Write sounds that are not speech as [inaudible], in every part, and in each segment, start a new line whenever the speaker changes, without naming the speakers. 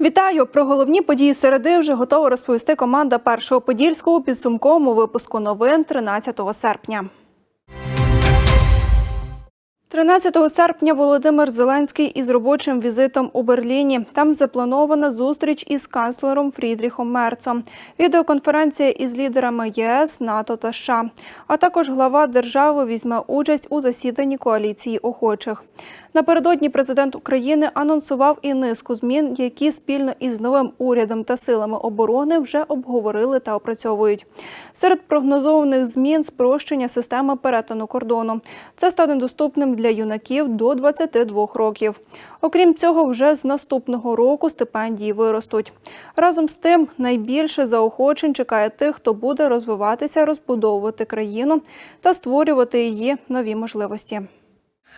Вітаю! Про головні події середи вже готова розповісти команда першого подільського підсумковому випуску новин 13 серпня. 13 серпня Володимир Зеленський із робочим візитом у Берліні. Там запланована зустріч із канцлером Фрідріхом Мерцом. Відеоконференція із лідерами ЄС, НАТО та США. А також глава держави візьме участь у засіданні коаліції охочих. Напередодні президент України анонсував і низку змін, які спільно із новим урядом та силами оборони вже обговорили та опрацьовують. Серед прогнозованих змін спрощення системи перетину кордону. Це стане доступним для юнаків до 22 років. Окрім цього, вже з наступного року стипендії виростуть. Разом з тим, найбільше заохочень чекає тих, хто буде розвиватися, розбудовувати країну та створювати її нові можливості.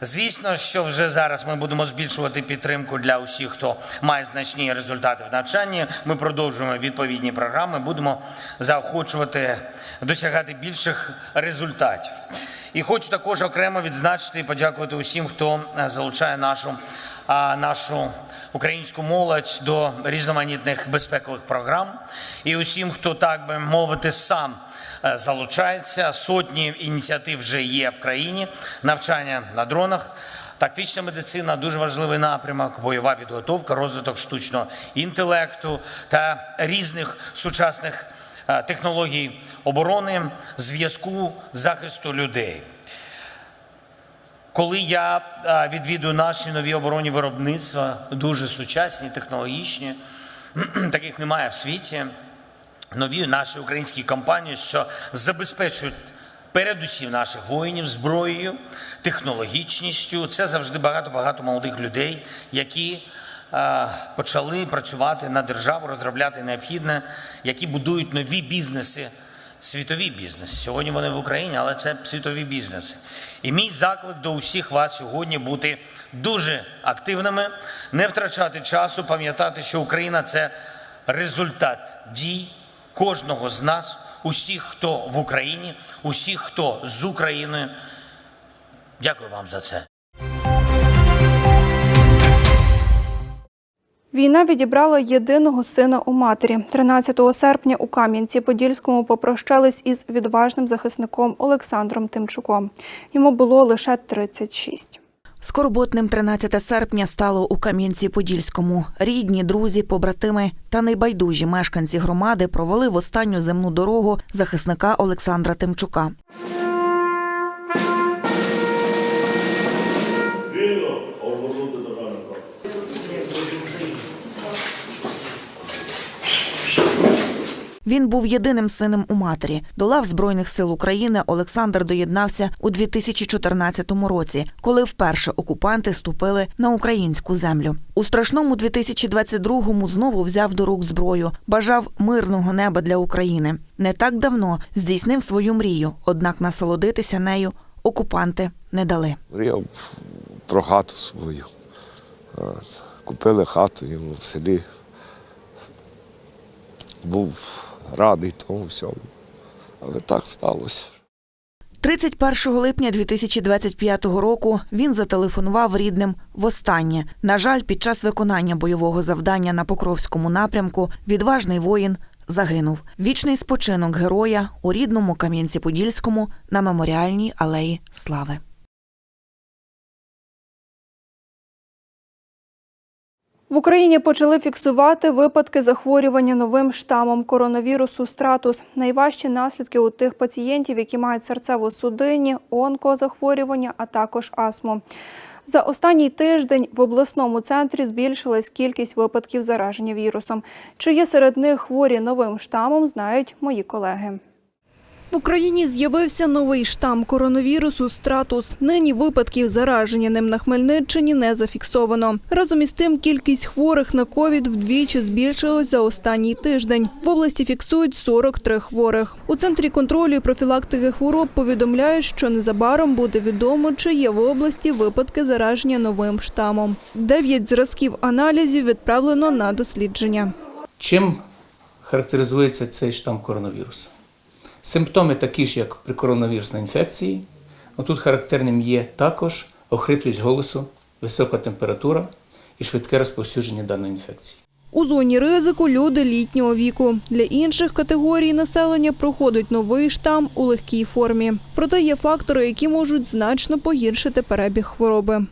Звісно, що вже зараз ми будемо збільшувати підтримку для усіх, хто має значні результати в навчанні. Ми продовжуємо відповідні програми, будемо заохочувати досягати більших результатів. І хочу також окремо відзначити і подякувати усім, хто е, залучає нашу, нашу українську молодь до різноманітних безпекових програм, і усім, хто так би мовити, сам е, залучається. Сотні ініціатив вже є в країні. Навчання на дронах, тактична медицина дуже важливий напрямок, бойова підготовка, розвиток штучного інтелекту та різних сучасних технологій оборони, зв'язку, захисту людей. Коли я е, відвідую наші нові оборонні виробництва, дуже сучасні, технологічні, [clears throat] таких немає в світі. Нові наші українські компанії, що забезпечують передусім наших воїнів зброєю, технологічністю. Це завжди багато-багато молодих людей, які е, почали працювати на державу, розробляти необхідне, які будують нові бізнеси світові бізнеси. Сьогодні вони в Україні, але це світові бізнеси. І мій заклик до усіх вас сьогодні бути дуже активними, не втрачати часу, пам'ятати, що Україна це результат дій кожного з нас, усіх, хто в Україні, усіх, хто з Україною. Дякую вам за це.
Війна відібрала єдиного сина у матері. 13 серпня у Кам'янці-Подільському попрощались із відважним захисником Олександром Тимчуком. Йому було лише 36.
Скорботним 13 серпня стало у Кам'янці-Подільському. Рідні, друзі, побратими та найбайдужі мешканці громади провели в останню земну дорогу захисника Олександра Тимчука.
Вільно
Він був єдиним сином у матері. До лав Збройних сил України Олександр доєднався у 2014 році, коли вперше окупанти ступили на українську землю. У страшному 2022-му знову взяв до рук зброю, бажав мирного неба для України. Не так давно здійснив свою мрію, однак насолодитися нею окупанти не дали.
Мріяв про хату свою. Купили хату йому в селі. Був радий тому всьому. Але так сталося.
31 липня 2025 року він зателефонував рідним востаннє. На жаль, під час виконання бойового завдання на Покровському напрямку відважний воїн загинув. Вічний спочинок героя у рідному Кам'янці-Подільському на меморіальній алеї Слави.
В Україні почали фіксувати випадки захворювання новим штамом коронавірусу стратус. Найважчі наслідки у тих пацієнтів, які мають серцево-судинні, онкозахворювання, а також астму. За останній тиждень в обласному центрі збільшилась кількість випадків зараження вірусом. Чи є серед них хворі новим штамом, знають мої колеги. В Україні з'явився новий штам коронавірусу стратус. Нині випадків зараження ним на Хмельниччині не зафіксовано. Разом із тим, кількість хворих на ковід вдвічі збільшилась за останній тиждень. В області фіксують 43 хворих. У центрі контролю і профілактики хвороб повідомляють, що незабаром буде відомо, чи є в області випадки зараження новим штамом. Дев'ять зразків аналізів відправлено на дослідження.
Чим характеризується цей штам коронавірусу? Симптоми такі ж, як при коронавірусній інфекції. Тут характерним є також охриплість голосу, висока температура і швидке розповсюдження даної інфекції.
У зоні ризику люди літнього віку. Для інших категорій населення проходить новий штам у легкій формі. Проте є фактори, які можуть значно погіршити перебіг хвороби.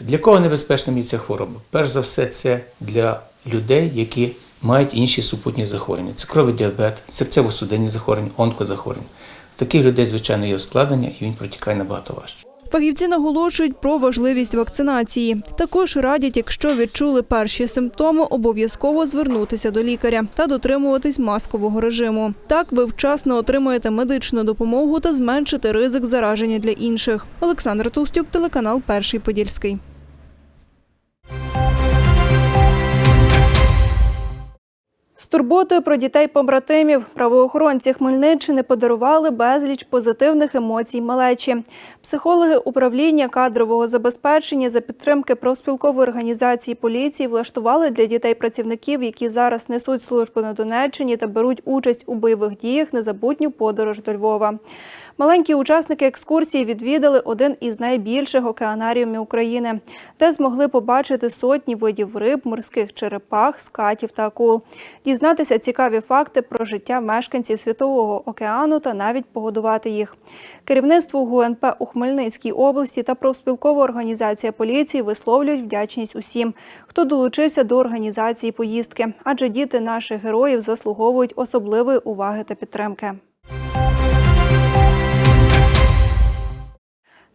Для кого небезпечна є ця хвороба? Перш за все, це для людей, які мають інші супутні захворювання. Цукровий діабет, серцево-судинні захворювання, онкозахворювання. У таких людей, звичайно, є ускладнення, і він протікає набагато важче.
Фахівці наголошують про важливість вакцинації. Також радять, якщо відчули перші симптоми, обов'язково звернутися до лікаря та дотримуватись маскового режиму. Так ви вчасно отримаєте медичну допомогу та зменшите ризик зараження для інших. Олександр Тустюк, телеканал Перший Подільський. З турботою про дітей побратимів правоохоронці Хмельниччини подарували безліч позитивних емоцій малечі. Психологи управління кадрового забезпечення за підтримки профспілкової організації поліції влаштували для дітей-працівників, які зараз несуть службу на Донеччині та беруть участь у бойових діях, незабутню подорож до Львова. Маленькі учасники екскурсії відвідали один із найбільших океанаріумів України, де змогли побачити сотні видів риб, морських черепах, скатів та акул, дізнатися цікаві факти про життя мешканців Світового океану та навіть погодувати їх. Керівництво ГУНП у Хмельницькій області та профспілкова організація поліції висловлюють вдячність усім, хто долучився до організації поїздки, адже діти наших героїв заслуговують особливої уваги та підтримки.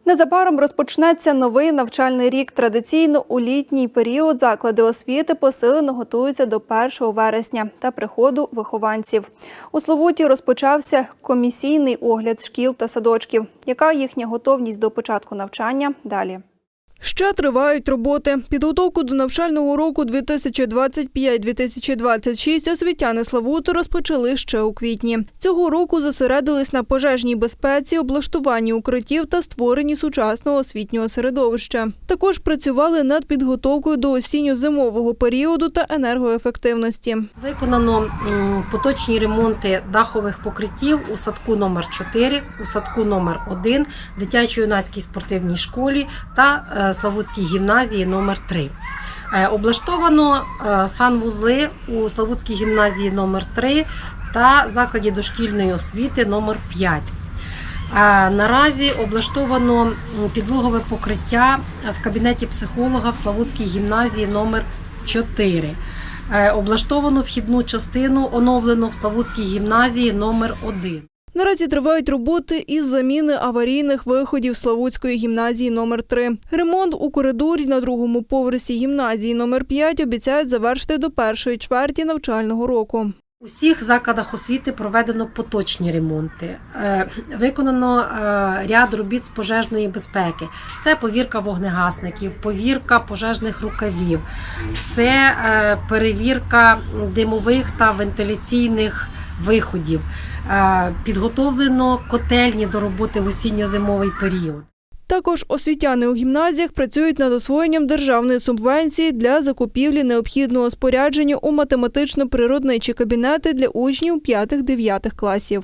Незабаром розпочнеться новий навчальний рік. Традиційно у літній період заклади освіти посилено готуються до 1 вересня та приходу вихованців. У Словуті розпочався комісійний огляд шкіл та садочків. Яка їхня готовність до початку навчання? Далі. Ще тривають роботи. Підготовку до навчального року 2025-2026 освітяни Славути розпочали ще у квітні. Цього року зосередились на пожежній безпеці, облаштуванні укриттів та створенні сучасного освітнього середовища. Також працювали над підготовкою до осінньо-зимового періоду та енергоефективності.
Виконано поточні ремонти дахових покриттів у садку номер 4 у садку номер 1 дитячо-юнацькій спортивній школі та е, Славутській гімназії номер 3 Е, Облаштовано е, санвузли у Славутській гімназії номер 3 та закладі дошкільної освіти номер 5 Е, Наразі облаштовано підлогове покриття в кабінеті психолога в Славутській гімназії номер 4 Е, Облаштовано вхідну частину, оновлено в Славутській гімназії номер 1
Наразі тривають роботи із заміни аварійних виходів Славутської гімназії номер 3 Ремонт у коридорі на другому поверсі гімназії номер 5 обіцяють завершити до першої чверті навчального року.
У всіх закладах освіти проведено поточні ремонти. Е, Виконано е, ряд робіт з пожежної безпеки. Це повірка вогнегасників, повірка пожежних рукавів, це е, перевірка димових та вентиляційних виходів. Е, Підготовлено котельні до роботи в осінньо-зимовий період.
Також освітяни у гімназіях працюють над освоєнням державної субвенції для закупівлі необхідного спорядження у математично-природничі кабінети для учнів 5-9 класів.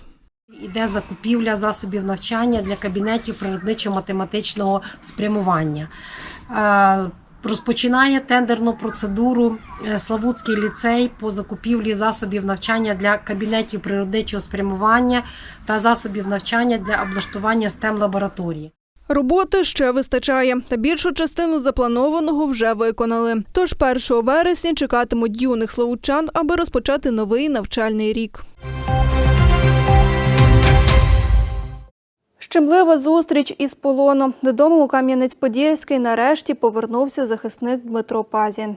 Іде закупівля засобів навчання для кабінетів природничо-математичного спрямування. Розпочинає тендерну процедуру е, Славутський ліцей по закупівлі засобів навчання для кабінетів природничого спрямування та засобів навчання для облаштування stem лабораторії.
Роботи ще вистачає, та більшу частину запланованого вже виконали. Тож 1 вересня чекатимуть юних славутчан, аби розпочати новий навчальний рік. Щемлива зустріч із полоном. Додому у Кам'янець-Подільський нарешті повернувся захисник Дмитро Пазін.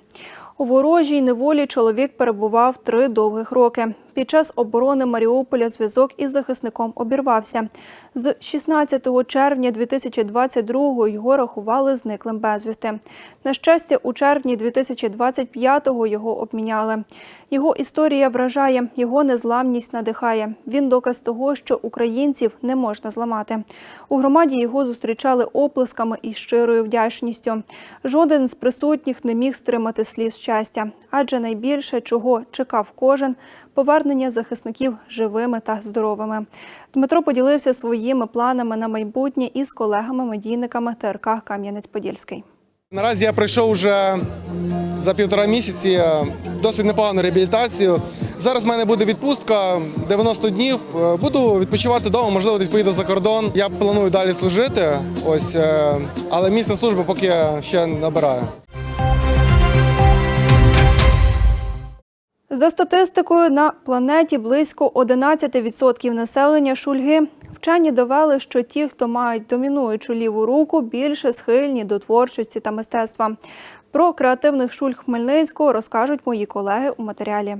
У ворожій неволі чоловік перебував три довгих роки. Під час оборони Маріуполя зв'язок із захисником обірвався. З 16 червня 2022-го його рахували зниклим безвісти. На щастя, у червні 2025-го його обміняли. Його історія вражає, його незламність надихає. Він доказ того, що українців не можна зламати. У громаді його зустрічали оплесками і щирою вдячністю. Жоден з присутніх не міг стримати сліз щастя, адже найбільше, чого чекав кожен повернення захисників живими та здоровими. Дмитро поділився своїми планами на майбутнє із колегами-медійниками ТРК Кам'янець-Подільський.
Наразі я пройшов вже за півтора місяці е, досить непогану реабілітацію. Зараз в мене буде відпустка 90 днів. Е, Буду відпочивати вдома, можливо, десь поїду за кордон. Я планую далі служити. Ось, е, але місце служби поки ще набираю.
За статистикою, на планеті близько 11% населення шульги. Вчені довели, що ті, хто мають домінуючу ліву руку, більше схильні до творчості та мистецтва. Про креативних шульг Хмельницького розкажуть мої колеги у матеріалі.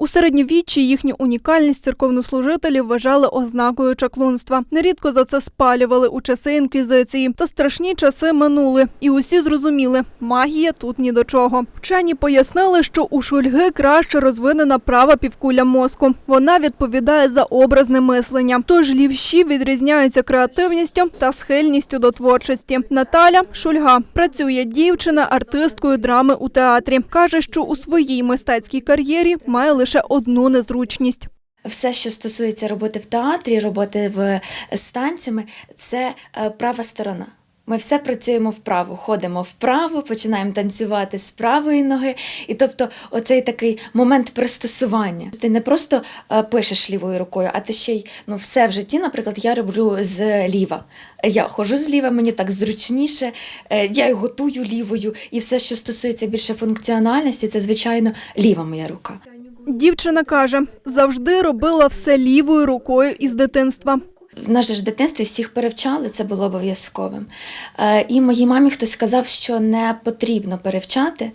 У середньовіччі їхню унікальність церковнослужителі вважали ознакою чаклунства. Нерідко за це спалювали у часи інквізиції. Та страшні часи минули, і усі зрозуміли, магія тут ні до чого. Вчені пояснили, що у шульги краще розвинена права півкуля мозку. Вона відповідає за образне мислення. Тож лівші відрізняються креативністю та схильністю до творчості. Наталя Шульга працює дівчина артисткою драми у театрі. каже, що у своїй мистецькій кар'єрі має лише одну незручність.
Все, що стосується роботи в театрі, роботи в з танцями, це е, права сторона. Ми все працюємо вправо, ходимо вправо, починаємо танцювати з правої ноги. І тобто, оцей такий момент пристосування. Ти не просто е, пишеш лівою рукою, а ти ще й ну, все в житті, наприклад, я роблю зліва. Я ходжу зліва, мені так зручніше, е, я й готую лівою, і все, що стосується більше функціональності, це звичайно ліва моя рука.
Дівчина каже, завжди робила все лівою рукою із дитинства.
В нас же в дитинстві всіх перевчали, це було обов'язковим. Е, І моїй мамі хтось сказав, що не потрібно перевчати.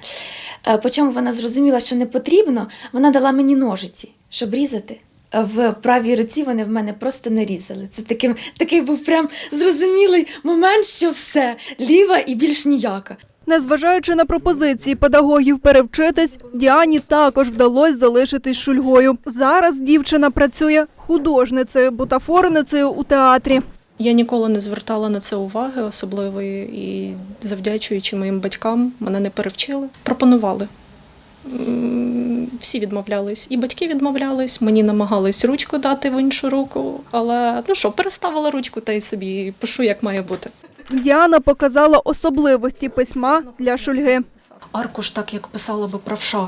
Е, По чому вона зрозуміла, що не потрібно, вона дала мені ножиці, щоб різати. В правій руці вони в мене просто не різали. Це таким, такий був прям зрозумілий момент, що все, ліва і більш ніяка.
Незважаючи на пропозиції педагогів перевчитись, Діані також вдалося залишитись шульгою. Зараз дівчина працює художницею, бутафорницею у театрі.
Я ніколи не звертала на це уваги особливої і завдячуючи моїм батькам, мене не перевчили. Пропонували. Всі відмовлялись, і батьки відмовлялись, мені намагались ручку дати в іншу руку, але ну що, переставила ручку та й собі пишу, як має бути.
Діана показала особливості письма для шульги.
Аркуш так, як писала би правша,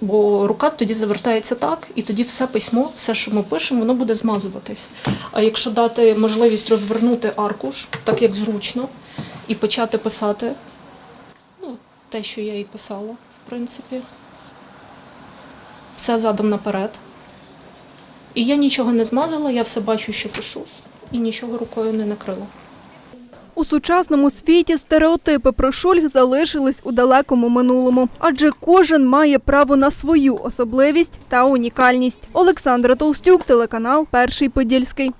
бо рука тоді завертається так, і тоді все письмо, все, що ми пишемо, воно буде змазуватись. А якщо дати можливість розвернути аркуш, так як зручно, і почати писати, ну, те, що я і писала, в принципі, все задом наперед. І я нічого не змазала, я все бачу, що пишу, і нічого рукою не накрила.
У сучасному світі стереотипи про шульг залишились у далекому минулому, адже кожен має право на свою особливість та унікальність. Олександра Толстюк, телеканал Перший Подільський.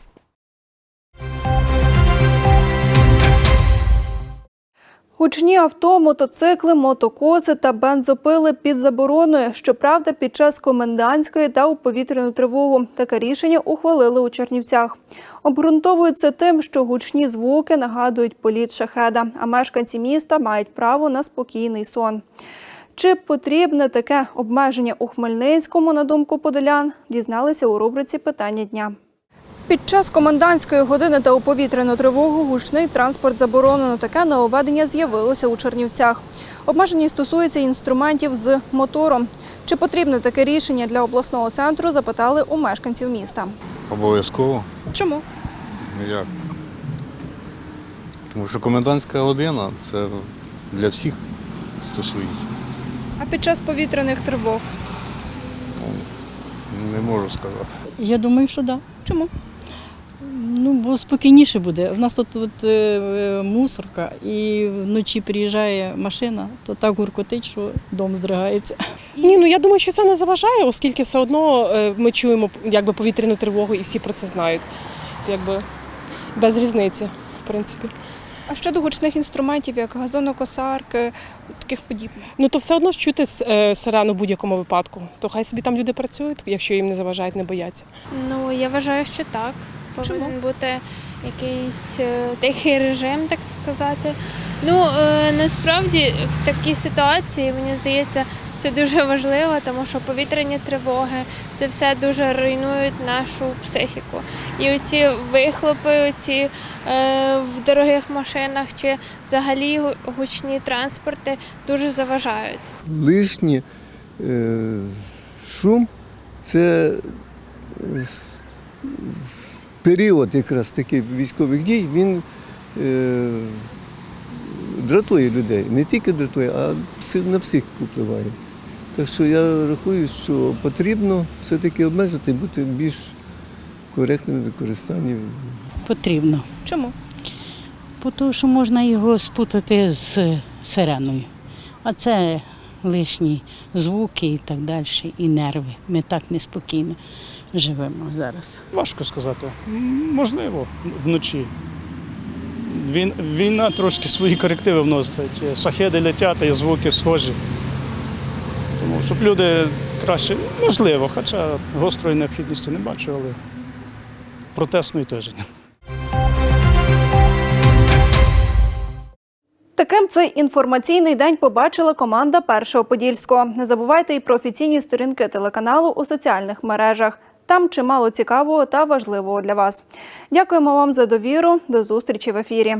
Гучні авто, мотоцикли, мотокоси та бензопили під забороною. Щоправда, під час комендантської та у повітряну тривогу таке рішення ухвалили у Чернівцях. Обґрунтовують це тим, що гучні звуки нагадують політ шахеда, а мешканці міста мають право на спокійний сон. Чи потрібне таке обмеження у Хмельницькому, на думку подолян, дізналися у рубриці Питання дня. Під час комендантської години та у повітряну тривогу гучний транспорт заборонено. Таке нововведення з'явилося у Чернівцях. Обмеження стосується інструментів з мотором. Чи потрібне таке рішення для обласного центру, запитали у мешканців міста.
Обов'язково.
Чому?
Ну як? Тому що комендантська година це для всіх стосується.
А під час повітряних тривог?
Не можу сказати.
Я думаю, що так. Да.
Чому?
Ну, бо спокійніше буде. У нас тут, от, е, мусорка, і вночі приїжджає машина, то так гуркотить, що дом здригається.
Ні, ну я думаю, що це не заважає, оскільки все одно е, ми чуємо якби повітряну тривогу і всі про це знають. То, якби без різниці, в принципі.
А щодо гучних інструментів, як газонокосарки, таких подібних?
Ну то все одно ж чути е, сирену в будь-якому випадку. То хай собі там люди працюють, якщо їм не заважають, не бояться.
Ну, я вважаю, що так. Повинен
Чому?
бути якийсь е, тихий режим, так сказати. Ну, е, насправді в такій ситуації, мені здається, Це дуже важливо, тому що повітряні тривоги це все дуже руйнують нашу психіку. І оці вихлопи, оці е, в дорогих машинах чи взагалі гучні транспорти дуже заважають.
лишній е, шум це е, в період якраз таких військових дій він е, дратує людей. Не тільки дратує, а на психіку впливає. Так що я рахую, що потрібно все-таки обмежити, бути більш коректним в використанні
Потрібно.
Чому?
Бо Тому що можна його спутати з сиреною. А це лишні звуки і так далі, і нерви. Ми так неспокійно живемо зараз.
Важко сказати. Можливо, вночі. Він, війна трошки свої корективи вносить. Шахеди летять, і звуки схожі. Тому щоб люди краще, можливо, хоча гострої необхідності не бачу, але протестної теж.
Таким цей інформаційний день побачила команда Першого Подільського. Не забувайте і про офіційні сторінки телеканалу у соціальних мережах. Там чимало цікавого та важливого для вас. Дякуємо вам за довіру. До зустрічі в ефірі.